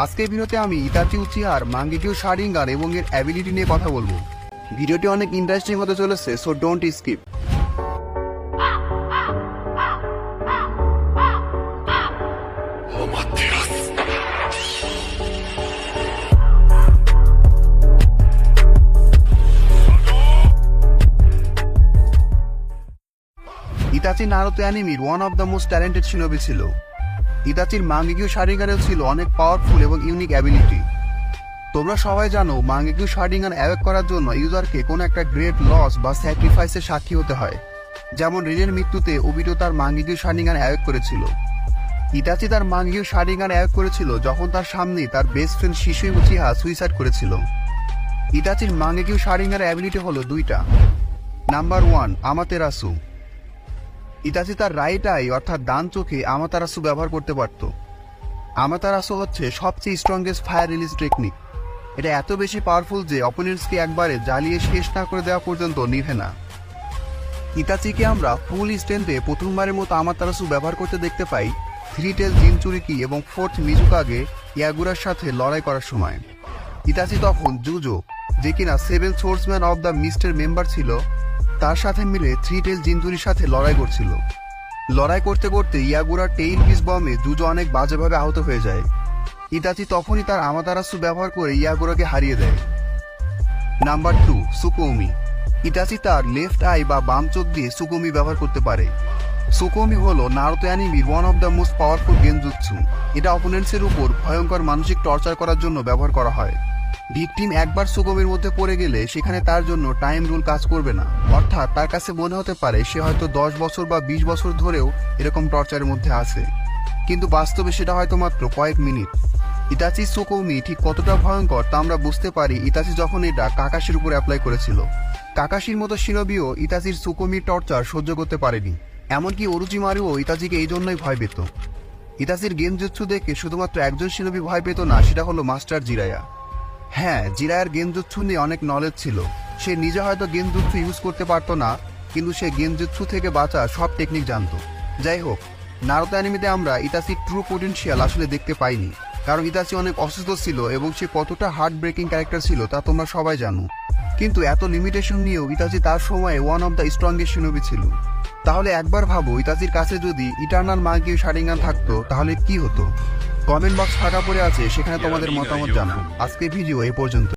আজকের ভিডিওতে আমি ইতাচি উচিহার মাঙ্গিকিউ শারিঙ্গার এবং এর অ্যাবিলিটি নিয়ে কথা বলব। ভিডিওটি অনেক ইন্টারেস্টিং হতে চলেছে so don't skip Itachi Naruto অ্যানিমির one of the most talented shinobi ছিল। ইতাচির মাঙ্গিকিউ শারিঙ্গারেও ছিল অনেক পাওয়ারফুল এবং ইউনিক অ্যাবিলিটি তোমরা সবাই জানো মাঙ্গিকিউ শারিঙ্গান অ্যাওয়েক করার জন্য ইউজারকে কোনো একটা গ্রেট লস বা স্যাক্রিফাইসের সাক্ষী হতে হয়। যেমন রিনের মৃত্যুতে ওবিটো তার মাঙ্গিকিউ শারিঙ্গান অ্যাওয়েক করেছিল। ইতাচি তার মাঙ্গিকিউ শারিঙ্গান অ্যাওয়েক করেছিল যখন তার সামনে তার best friend Shisui Uchiha suicide করেছিল। ইতাচির মাঙ্গিকিউ শারিঙ্গার অ্যাবিলিটি হলো দুইটা। নাম্বার ওয়ান আমাতেরাসু ইতাচি তার রাইট আই অর্থাৎ ডান চোখে আমাতারাসু ব্যবহার করতে পারত। আমাতারাসু হচ্ছে সবচেয়ে স্ট্রংগেস্ট ফায়ার রিলিজ টেকনিক এটা এত বেশি পাওয়ারফুল যে অপোনেন্টসকে একবারে জ্বালিয়ে শেষ না করে দেওয়া পর্যন্ত নিভে না। ইতাচিকে আমরা ফুল স্ট্রেন্থে প্রথমবারের মতো আমাতারাসু ব্যবহার করতে দেখতে পাই থ্রি টেল জিনচুরিকি এবং ফোর্থ মিজুকাগে ইয়াগুরার সাথে লড়াই করার সময়। ইতাচি তখন জুজো, যে কিনা সেভেন সোর্সম্যান অব দ্য মিস্টের মেম্বার ছিল তার সাথে মিলে থ্রি টেল জিনজুরির সাথে লড়াই করছিল। লড়াই করতে করতে ইয়াগুরার টেইল পিস বমে জুজো অনেক বাজেভাবে আহত হয়ে যায়। ইতাচি তখনই তার আমাদারাসু ব্যবহার করে ইয়াগুরাকে হারিয়ে দেয়। Number two, Tsukuyomi. ইতাচি তার লেফট আই বা বাম চোখ দিয়ে সুকৌমি ব্যবহার করতে পারে। সুকৌমি হলো Naruto অ্যানিমির one of the most powerful genjutsu এটা অপোনেন্টসের উপর ভয়ঙ্কর মানসিক টর্চার করার জন্য ব্যবহার করা হয়। ভিকটিম একবার সুগমের মধ্যে পড়ে গেলে সেখানে তার জন্য টাইম রুল কাজ করবে না। অর্থাৎ তার কাছে মনে হতে পারে সে হয়তো দশ বছর বা বিশ বছর ধরেও এরকম টর্চারের মধ্যে আছে। কিন্তু বাস্তবে সেটা হয়তো মাত্র কয়েক মিনিট। ইতাচি সুকৌমি ঠিক কতটা ভয়ঙ্কর তা আমরা বুঝতে পারি ইতাচি যখন এটা কাকাশির উপর অ্যাপ্লাই করেছিল। কাকাশির মতো শিরবিও ইতাচির সুকৌমির টর্চার সহ্য করতে পারেনি। এমনকি অরুচি মারিও ইতাচিকে এই জন্যই ভয় পেত। ইতাচির গেম জুৎসু দেখে শুধুমাত্র একজন শিরবি ভয় পেত না, সেটা হলো মাস্টার জিরায়া। হ্যাঁ জিরায়ের গেমজুৎসু নিয়ে অনেক নলেজ ছিল। সে নিজে হয়তো গেমজুৎসু ইউজ করতে পারতো না, কিন্তু সে গেমজুৎসু থেকে বাঁচা সব টেকনিক জানতো। যাই হোক নারতো অ্যানিমিতে আমরা ইতাসির ট্রু পোটেনশিয়াল আসলে দেখতে পাইনি, কারণ ইতাসি অনেক অসুস্থ ছিল এবং সে কতটা হার্ট ব্রেকিং ক্যারেক্টার ছিল তা তোমরা সবাই জানো। কিন্তু এত লিমিটেশন নিয়েও ইতাচি তার সময়ে one of the strongest shinobi ছিল। তাহলে একবার ভাবো ইতাচির কাছে যদি ইটার্নাল মার্কিউ শারিঙ্গান থাকতো, তাহলে কি হতো? কমেন্ট বক্স ফাঁকা পড়ে আছে সেখানে তোমাদের মতামত জানাও আজকে ভিডিও এ পর্যন্ত